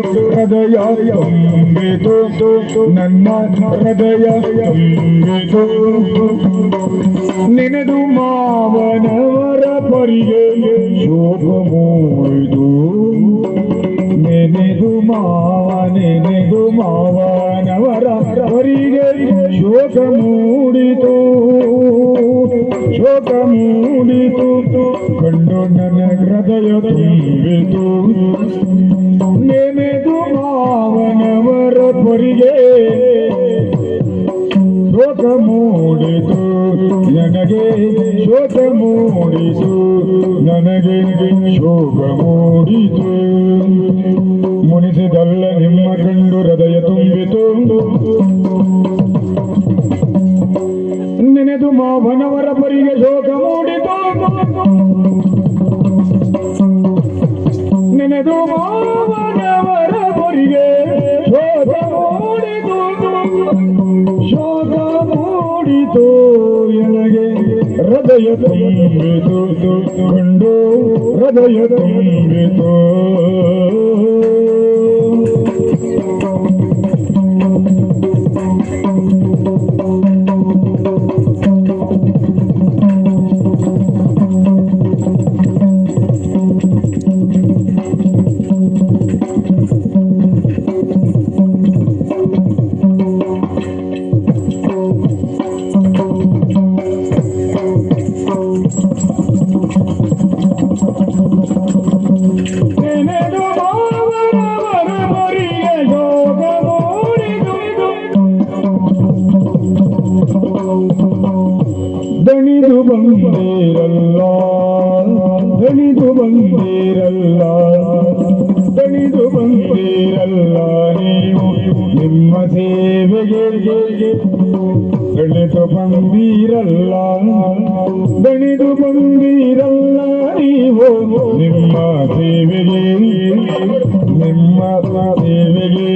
ಹೃದಯ ತುಂಬಿತು ನನ್ನ ಹೃದಯ ತುಂಬಿತು ನೆನೆದು ಮಾವನವರ ಪರಿಗೆ ಶೋಭ ಮೂಡಿದು. ನೆನೆದು ಮಾವ, ನೆನೆದು ಮಾವನವರ ಪರಿಗೆ ಶೋಕ ಮೂಡಿತು. ಶೋಕ ಮೂಡಿತು. ಕಂಡು ನನ್ನ ಹೃದಯ ತುಂಬಿತು. ನೆನೆದು ಮೂಡಿತು ನನಗೆ ಶೋಕ ಮೂಡಿತು. ಮುನಿಸಿದಲ್ಲ ನಿಮ್ಮ ಕಂಡು ಹೃದಯ ತುಂಬಿತು. ನೆನೆದು ಮಾವನವರ ಪರಿಗೆ ಶೋಕ ಮೂಡಿತು. ನೆನೆದು ಮಾವನವರ ಪರಿಗೆ ಹೃದಯ ತುಂಬಿತು ಕಂಡು ಹೃದಯ ತುಂಬಿತು ಬಂದಿರಲ್ಲ ದಣಿದು ಬಂದಿರಲ್ಲ ದಣಿದು ಬಂದಿರಲ್ಲ ನೀವು ನಿಮ್ಮ ಸೇವೆಗೆ ದಣಿದು ಬಂದಿರಲ್ಲ ದಣಿದು ಬಂದಿರಲ್ಲ ನೀವು ನಿಮ್ಮ ಸೇವೆಗೆ ನಿಮ್ಮ ಸೇವೆಗೆ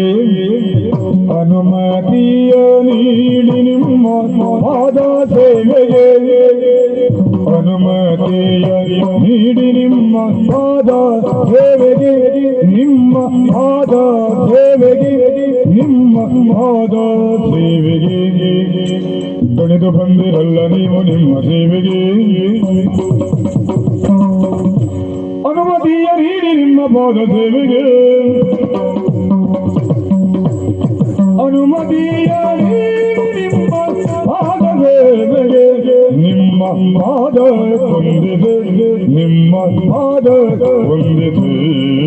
ನೀಡಿ ನಿಮ್ಮ ಪಾದ ಸೇವೆಗೆ ನಿಮ್ಮ ಪಾದ ಸೇವೆಗೆ ನಿಮ್ಮ ಪಾದ ಸೇವೆಗೆ ದಣಿದು ಬಂದಿರಲ್ಲ ನೀವು ನಿಮ್ಮ ಸೇವೆಗೆ. ಅನುಮತಿಯ ನೀಡಿ ನಿಮ್ಮ ಪಾದ ಸೇವೆಗೆ ಪಾದ ಹೊಂದಿದೆ ನಿಮ್ಮ ಪಾದ ಹೊಂದಿದೆ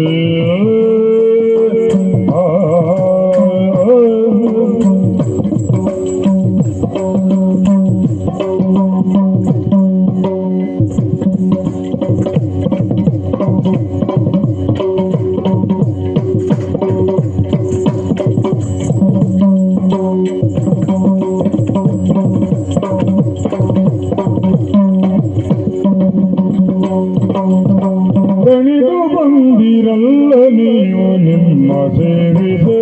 ನಿಮ್ಮ ಸೇವಿದೆ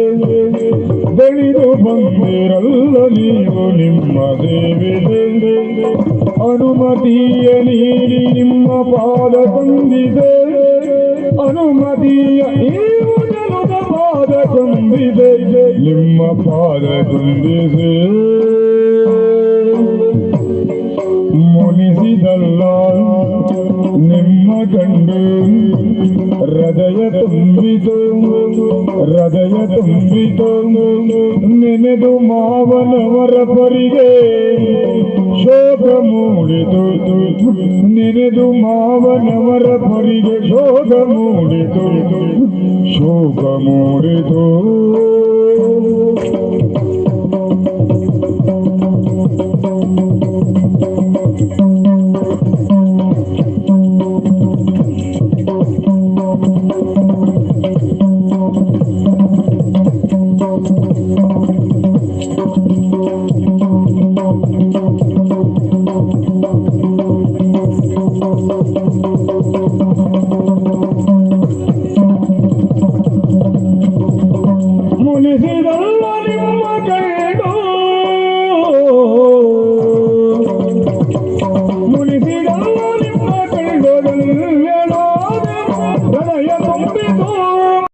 ದಣಿದು ಬಂದಿರಲ್ಲ ನೀವು ನಿಮ್ಮ ಸೇವಿದೆ ಅನುಮತಿಯ ನೀಡಿ ನಿಮ್ಮ ಪಾದ ತಂದಿದೆ ಅನುಮತಿಯ ನೀವು ಜನದ ಪಾದ ತಂದಿದೆ ನಿಮ್ಮ ಪಾದ ತಂದಿದೆ ಮುನಿಸಿದಲ್ಲ ನಿಮ್ಮ ಕಂಡು ಹೃದಯ ತುಂಬಿತು ಹೃದಯ ತುಂಬಿತು ನೆನೆದು ಮಾವನವರ ಪರಿಗೆ ಶೋಕ ಮೂಡಿತು. ನೆನೆದು ಮಾವನವರ ಪರಿಗೆ ಶೋಕ ಮೂಡಿತು. ಶೋಕ ಮೂಡಿತು.